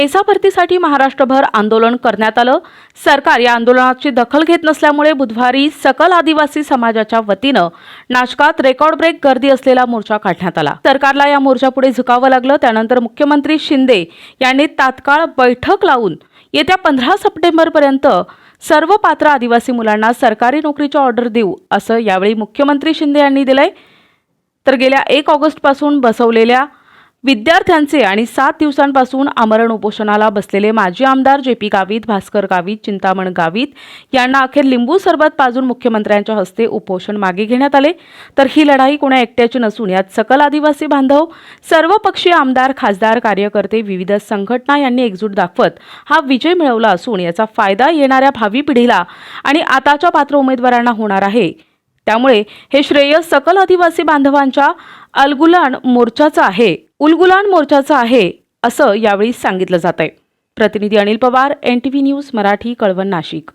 पैसा भरतीसाठी महाराष्ट्रभर आंदोलन करण्यात आलं. सरकार या आंदोलनाची दखल घेत नसल्यामुळे बुधवारी सकल आदिवासी समाजाच्या वतीनं नाशकात रेकॉर्ड ब्रेक गर्दी असलेला मोर्चा काढण्यात आला. सरकारला या मोर्चापुढे झुकावं लागलं. त्यानंतर मुख्यमंत्री शिंदे यांनी तात्काळ बैठक लावून येत्या पंधरा सप्टेंबरपर्यंत सर्व पात्र आदिवासी मुलांना सरकारी नोकरीची ऑर्डर देऊ असं यावेळी मुख्यमंत्री शिंदे यांनी दिलंय. तर गेल्या एक ऑगस्टपासून बसवलेल्या विद्यार्थ्यांचे आणि सात दिवसांपासून आमरण उपोषणाला बसलेले माजी आमदार जे पी गावित भास्कर गावित चिंतामण गावित यांना अखेर लिंबू सरबत पाजून मुख्यमंत्र्यांच्या हस्ते उपोषण मागे घेण्यात आले. तर ही लढाई कोणा एकट्याची नसून यात सकल आदिवासी बांधव सर्व पक्षीय आमदार खासदार कार्यकर्ते विविध संघटना यांनी एकजूट दाखवत हा विजय मिळवला असून याचा फायदा येणाऱ्या भावी पिढीला आणि आताच्या पात्र उमेदवारांना होणार आहे. त्यामुळे हे श्रेय सकल आदिवासी बांधवांच्या अलगुलान मोर्चाचं आहे. उलगुलान मोर्चाचं आहे असं यावेळी सांगितलं जात आहे प्रतिनिधी Anil Pawar N T V news Marathi Kalwan Nashik.